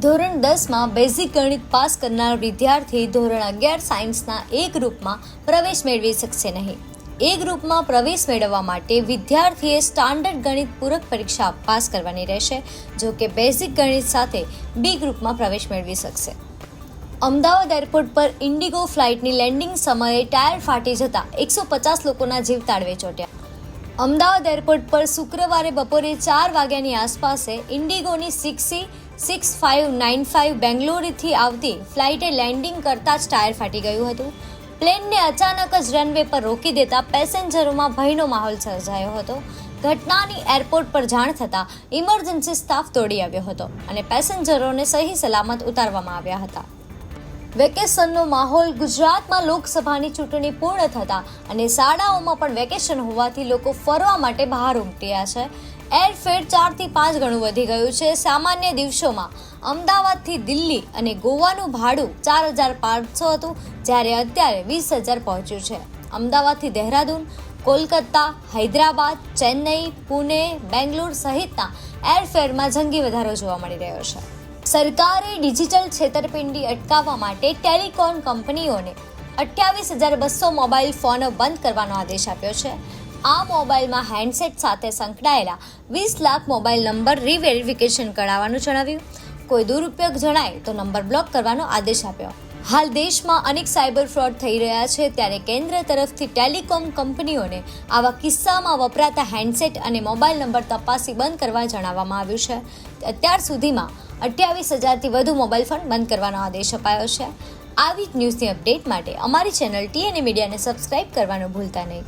ધોરણ દસમાં બેઝિક ગણિત પાસ કરનાર વિદ્યાર્થી ધોરણ અગિયાર સાયન્સના એ ગ્રુપમાં પ્રવેશ મેળવી શકશે નહીં. એ ગ્રુપમાં પ્રવેશ મેળવવા માટે વિદ્યાર્થીએ સ્ટાન્ડર્ડ ગણિત પૂરક પરીક્ષા પાસ કરવાની રહેશે, જો કે બેઝિક ગણિત સાથે બી ગ્રુપમાં પ્રવેશ મેળવી શકશે. અમદાવાદ એરપોર્ટ પર ઇન્ડિગો ફ્લાઇટની લેન્ડિંગ સમયે ટાયર ફાટી જતા એકસો પચાસ લોકોના જીવ તાળવે ચોટ્યા. અમદાવાદ એરપોર્ટ પર શુક્રવારે બપોરે ચાર વાગ્યાની આસપાસે ઇન્ડિગોની six E six five nine five બેંગ્લોરથી આવતી ફ્લાઇટે લેન્ડિંગ કરતાં જ ટાયર ફાટી ગયું હતું. પ્લેનને અચાનક જ રનવે પર રોકી દેતા પેસેન્જરોમાં ભયનો માહોલ સર્જાયો હતો. ઘટનાની એરપોર્ટ પર જાણ થતાં ઇમરજન્સી સ્ટાફ દોડી આવ્યો હતો અને પેસેન્જરોને સહી સલામત ઉતારવામાં આવ્યા હતા. વેકેશનનો માહોલ ગુજરાતમાં લોકસભાની ચૂંટણી પૂર્ણ થતાં અને શાળાઓમાં પણ વેકેશન હોવાથી લોકો ફરવા માટે બહાર ઉમટ્યા છે. એરફેર ચારથી પાંચ ગણું વધી ગયું છે. સામાન્ય દિવસોમાં અમદાવાદથી દિલ્હી અને ગોવાનું ભાડું ચાર હજાર પાંચસો હતું, જ્યારે અત્યારે વીસ હજાર પહોંચ્યું છે. અમદાવાદથી દહેરાદૂન, કોલકાતા, હૈદરાબાદ, ચેન્નઈ, પુણે, બેંગ્લોર સહિતના એરફેરમાં જંગી વધારો જોવા મળી રહ્યો છે. સરકારે ડિજિટલ છેતરપિંડી અટકાવવા માટે ટેલિકોમ કંપનીઓને અઠ્યાવીસ હજાર બસો મોબાઈલ ફોનો બંધ કરવાનો આદેશ આપ્યો છે. આ મોબાઈલમાં હેન્ડસેટ સાથે સંકળાયેલા વીસ લાખ મોબાઈલ નંબર રીવેરિફિકેશન કરાવવાનું જણાવ્યું. કોઈ દુરુપયોગ જણાય તો નંબર બ્લોક કરવાનો આદેશ આપ્યો. હાલ દેશમાં અનેક સાયબર ફ્રોડ થઈ રહ્યા છે. ત્યારે કેન્દ્ર તરફથી ટેલિકોમ કંપનીઓને આવા કિસ્સામાં વપરાતા હેન્ડસેટ અને મોબાઈલ નંબર તપાસી બંધ કરવા જણાવવામાં આવ્યું છે. અત્યાર સુધીમાં અઠ્યાવીસ હજારથી વધુ મોબાઈલ ફોન બંધ કરવાનો આદેશ અપાયો છે. આવી જ ન્યૂઝની અપડેટ માટે અમારી ચેનલ ટીએનએ મીડિયાને સબસ્ક્રાઇબ કરવાનું ભૂલતા નહીં.